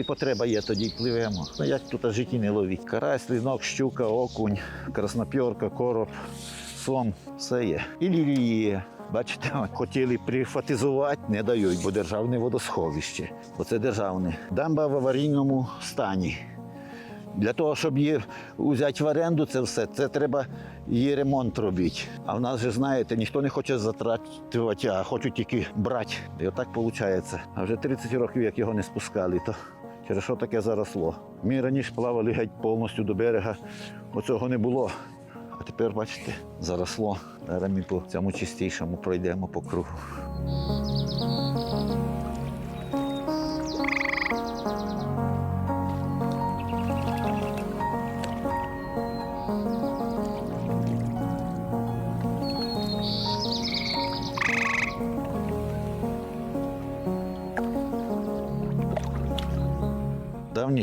Коли потреба є, тоді пливемо. Ну як тут житті не ловіть. Карась, лінок, щука, окунь, краснопьорка, короб, сом, все є. І лілії. Бачите, хотіли прифатизувати, не дають, бо державне водосховище. Оце державне. Дамба в аварійному стані. Для того, щоб її взяти в оренду, це все, це треба її ремонт робити. А в нас же, знаєте, ніхто не хоче затрачувати, а хочуть тільки брати. І отак виходить. А вже 30 років, як його не спускали, то через що таке заросло. Ми раніше плавали геть повністю до берега, оцього не було. А тепер, бачите, заросло. Зараз ми по цьому чистішому пройдемо по кругу.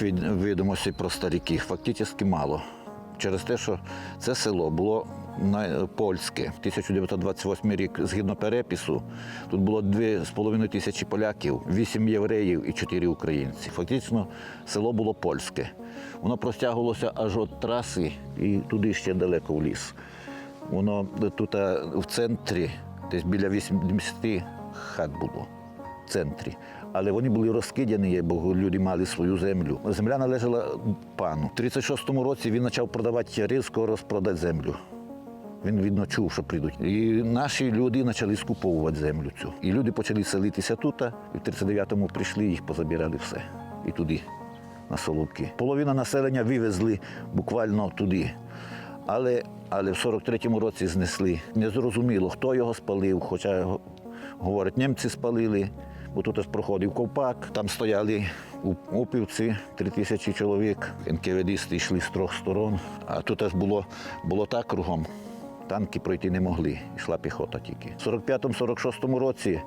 Давніх відомостей про стариків фактично мало. Через те, що це село було польське. 1928 рік, згідно перепису, тут було 2,5 тисячі поляків, 8 євреїв і 4 українці. Фактично село було польське. Воно простягувалося аж від траси і туди ще далеко в ліс. Воно тут в центрі, десь біля 80 хат було центрі. Але вони були розкидані, бо люди мали свою землю. Земля належала пану. У 36-му році він почав продавати різко розпродати землю. Він видно чув, що прийдуть. І наші люди почали скуповувати землю цю. І люди почали селитися тут, і в 39-му прийшли, їх позабирали все. І туди, на Солодки. Половина населення вивезли буквально туди. Але, але в 43-му році знесли. Незрозуміло, хто його спалив, хоча говорять, німці спалили, бо тут проходив ковпак, там стояли у- упівці, три тисячі чоловік, НКВДисти йшли з трьох сторон, а тут ось було, було так кругом. Танки пройти не могли, йшла піхота тільки. В 45-46 році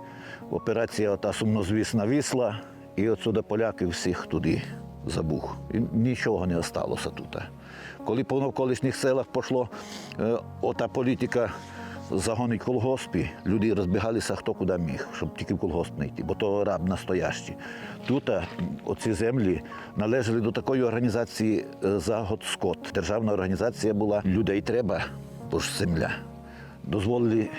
операція ота сумнозвісна вісла, і отсюди поляки всіх туди забух. І нічого не залишилося тут. Коли по навколишніх селах пішло е, ота політика загонить колгоспи, люди розбігалися хто куди міг, щоб тільки в колгосп не йти, бо то раб настоящий. Тут оці землі належали до такої організації е, Загод Скот. Державна організація була людей треба, бо ж земля. Дозволили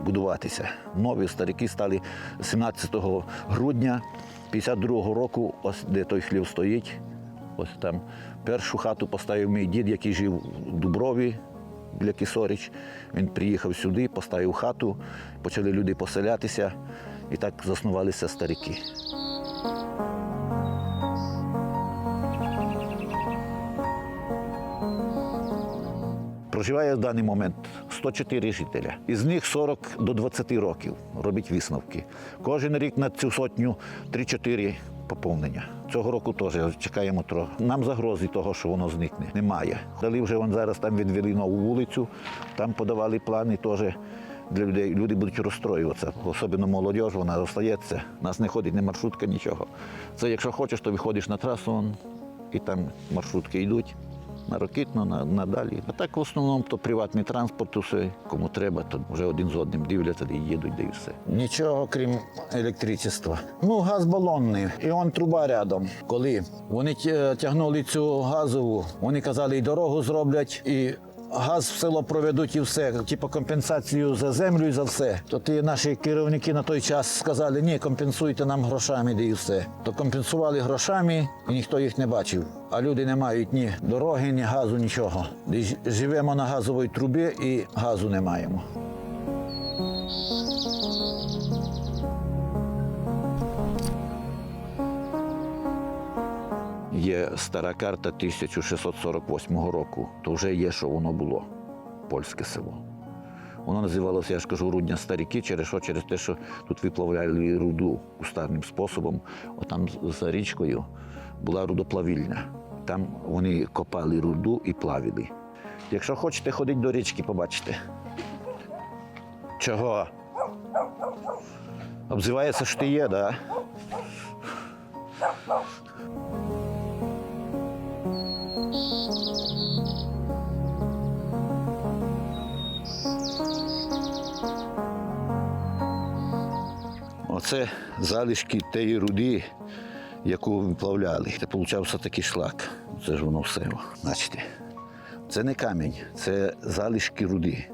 будуватися. Нові старики стали 17 грудня 52-го року, ось де той хлів стоїть. Ось там першу хату поставив мій дід, який жив в Дуброві біля Кісоріч. Він приїхав сюди, поставив хату, почали люди поселятися, і так заснувалися старики. Проживає в даний момент 104 жителя. Із них 40 до 20 років робить висновки. Кожен рік на цю сотню 3-4 поповнення. Цього року теж чекаємо трохи. Нам загрози того, що воно зникне, немає. Дали вже вон зараз там відвели нову вулицю, там подавали плани теж. Для людей люди будуть розстроюватися, особливо молодь, вона розстається, Нас не ходить ні маршрутка, нічого. Це якщо хочеш, то виходиш на трасу і там маршрутки йдуть на Рокитно, на, на далі. А так в основному то приватний транспорт, усе. Кому треба, то вже один з одним дивляться і їдуть, де і все. Нічого крім електричества. Ну, газ балонний, і он труба рядом. Коли вони тягнули цю газову, вони казали, і дорогу зроблять, і газ в село проведуть і все, типу компенсацію за землю і за все. То ті наші керівники на той час сказали, ні, компенсуйте нам грошами, де і все. То компенсували грошами, і ніхто їх не бачив. А люди не мають ні дороги, ні газу, нічого. Живемо на газовій трубі і газу не маємо. Є стара карта 1648 року, то вже є, що воно було, польське село. Воно називалося, я ж кажу, рудня старіки, через що? Через те, що тут виплавляли руду кустарним способом. Отам за річкою була рудоплавільня. Там вони копали руду і плавили. Якщо хочете ходити до річки, побачите. Чого? Обзивається, що ти є, да? Оце залишки тієї руди, яку виплавляли. Це получався такий шлак. Це ж воно все. Бачите. Це не камінь, це залишки руди.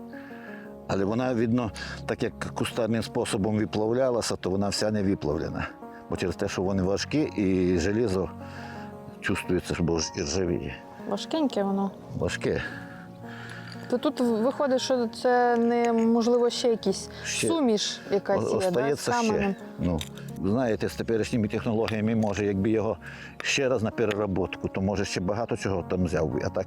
Але вона, видно, так як кустарним способом виплавлялася, то вона вся не виплавлена. Бо через те, що вони важкі і желізо чувствується, що і ржавіє. Важкеньке воно. Важке. То тут виходить, що це не можливо ще якісь Ще. суміш якась є, да, Остається каменем. ще. Ну, знаєте, з теперішніми технологіями, може, якби його ще раз на переработку, то може ще багато чого там взяв. А так,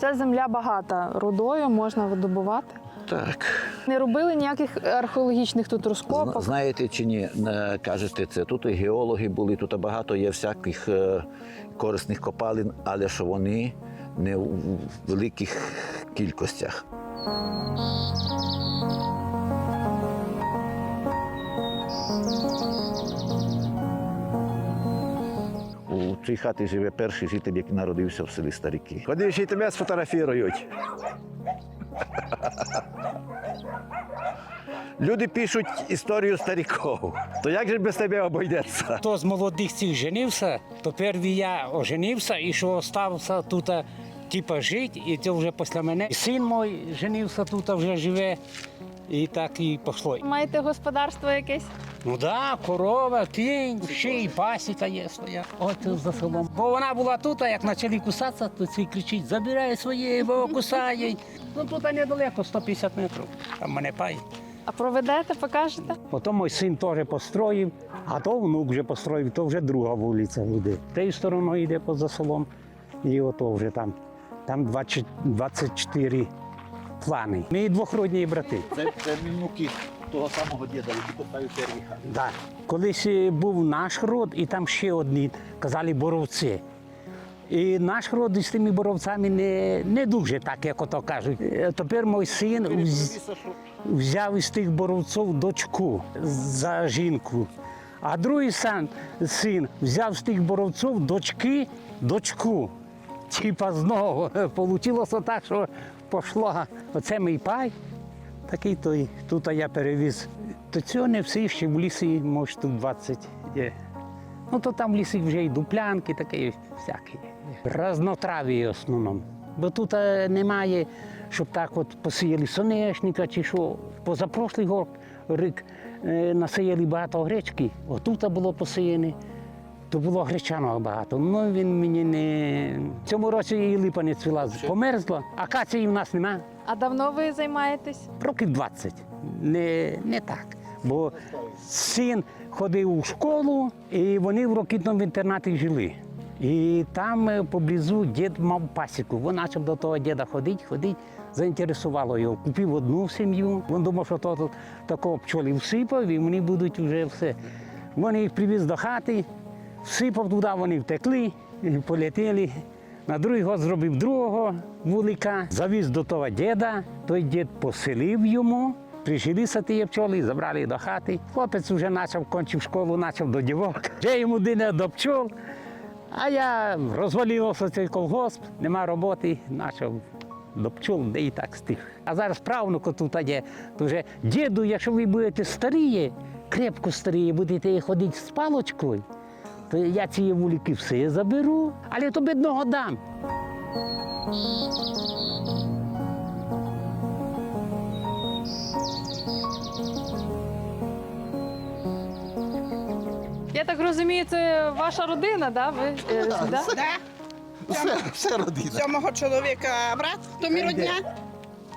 Ця земля багата рудою, можна видобувати. Так. Не робили ніяких археологічних тут розкопок. Знаєте чи ні, е, кажете це. Тут і геологи були, тут багато є всяких е, корисних копалин, але що вони не у у великих кількостях. У цій хаті живе перший житель, який народився в селі Старики. Ходи, ще й тебе сфотографірують. Люди пишуть історію стариків. То як же без тебе обійдеться? Хто з молодих цих женився, то перший я оженився і що остався тут, типа жити, і це вже після мене. І син мій женився тут, вже живе. І так і пішло. Маєте господарство якесь? Ну да, корова, кінь, ще й пасіка є своя. От за селом. Бо вона була тут, а як почали кусатися, то цей кричить, забирай своє, бо кусає. Ну тут недалеко, 150 метрів. Там мене пай. А проведете, покажете? Потім мій син теж построїв, а то внук вже построїв, то вже друга вулиця буде. Тією стороною йде поза селом, і ото вже там. Там 20 24 плани. Ми двохродні брати. Це, це внуки того самого діда, який поставив перший хат. Да. Колись е, був наш род, і там ще одні казали боровці. І наш род із тими боровцями не, не дуже так, як ото кажуть. Е, Тепер мій син взяв із тих боровців дочку за жінку. А другий син, син взяв з тих боровців дочки дочку. Типа знову Получилося так, що пішло. Оце мій пай. Такий той. Тут я перевіз. То цього не всі ще в лісі, може, тут 20 є. Ну то там в лісі вже і дуплянки, таке всяке. Разнотраві в основному. Бо тут е, немає, щоб так от посіяли соняшника чи що. Позапрошлий год рік е, насіяли багато гречки, отут було посіяне. То було гречаного багато. Ну він мені не. В цьому році і липа не цвіла, померзла. Акації в нас немає. А давно ви займаєтесь? Років 20. Не, не так. Бо син ходив у школу, і вони в рокітному інтернаті жили. І там е, поблизу дід мав пасіку. Він почав до того діда ходити, ходити, заінтересувало його. Купив одну сім'ю. Він думав, що то такого пчолі всипав, і вони будуть вже все. Він їх привіз до хати, всипав туди, вони втекли, і полетіли. На другий год зробив другого вулика, завіз до того діда, той дід поселив йому. Прижилися ті пчоли, забрали до хати. Хлопець вже почав, кончив школу, почав до дівок. Вже йому дине до пчол. А я розвалився цей колгосп, нема роботи, почав до пчол, де і так стих. А зараз правнуку тут є, то вже діду, якщо ви будете старі, крепко старі, будете ходити з палочкою, то я ці вулики все заберу, але то бідного дам. Я так розумію, це ваша родина, да? Ви, е, да? Да. Все, все родина. Це мого чоловіка брат, то мій родня.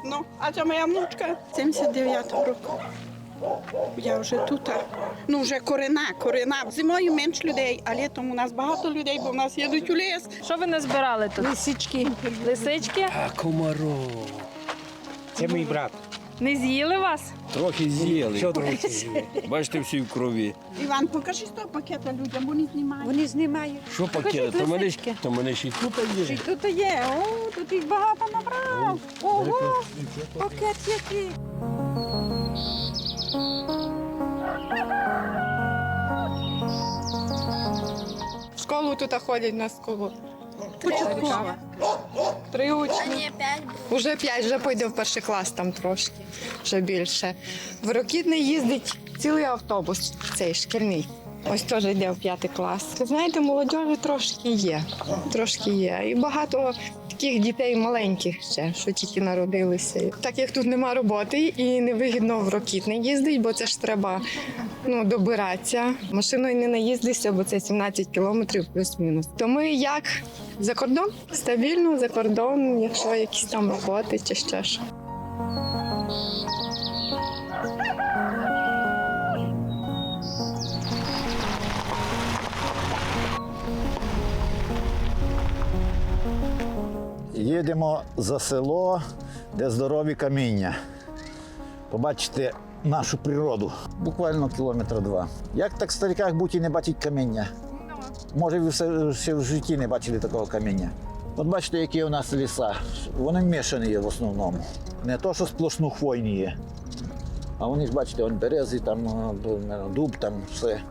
Ну, а це моя внучка 79-го року. Я вже тут. Ну, вже корена, корена. Зимою менш людей, а літом у нас багато людей, бо в нас їдуть у ліс. Що ви назбирали тут? Лисички. Лисички? А комаров. Це мій брат. Не з'їли вас? Трохи з'їли. Бачите, всі в крові. Іван, покажи з того пакета людям, вони знімають. Вони знімають. Що пакет? То мене, ж- то мене ще й тут є. Тут є, о, тут їх багато набрав. Ого, пакет який. В школу тут ходять на школу. Початкова. Три учні. Уже п'ять, вже пойде в перший клас там трошки, вже більше. В Рокітний їздить цілий автобус, цей шкільний. Ось теж йде в п'ятий клас. Знаєте, молодежі трошки є. Трошки є. І багато таких дітей маленьких ще, що тільки народилися. Так як тут нема роботи і невигідно в рокіт не їздить, бо це ж треба ну, добиратися. Машиною не наїздишся, бо це 17 кілометрів плюс-мінус. То ми як за кордон? Стабільно за кордон, якщо якісь там роботи чи ще що. Їдемо за село, де здорові каміння. Побачите нашу природу. Буквально кілометра два. Як так в стариках бути і не бачить каміння? Може, ви все, ще в житті не бачили такого каміння. От бачите, які у нас ліса. Вони мішані в основному. Не то, що сплошну хвойні є. А вони ж бачите, он берези, там дуб, там все. Все,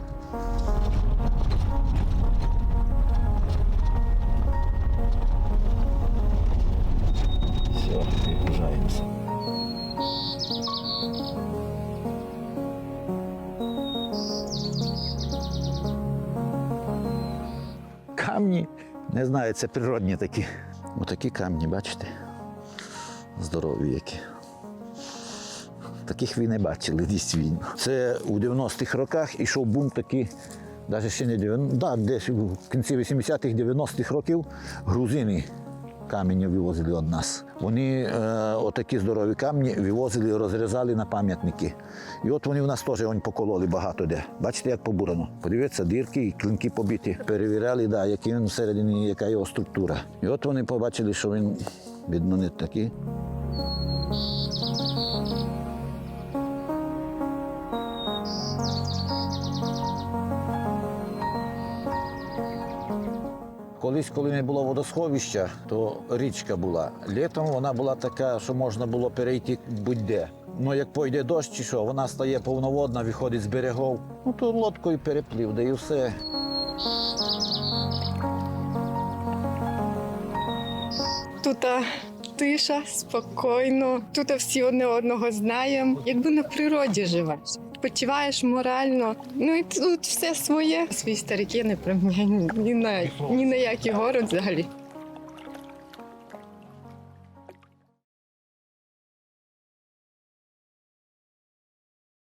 знаю, це природні такі. Отакі камні, бачите? Здорові які. Таких ви не бачили дійсно. Це у 90-х роках ішов бум такий, навіть ще не 90, да, десь в кінці 80-х, 90-х років грузини каміння вивозили від нас. Вони е, отакі здорові камні вивозили, розрізали на пам'ятники. І от вони в нас теж вони покололи багато де. Бачите, як побурено. Подивіться, дірки і клинки побиті. Перевіряли, да, які він всередині, яка його структура. І от вони побачили, що він, видно, не такий. Колись, коли не було водосховища, то річка була. Літом вона була така, що можна було перейти будь-де. Ну як пойде дощ чи що, вона стає повноводна, виходить з берегов. Ну то лодкою переплив, да і все. Тут тиша, спокійно. Тут всі одне одного знаємо. Якби на природі живеш. Почуваєш морально. Ну і тут все своє. Свої старики не приміняють ні на ні на який город взагалі.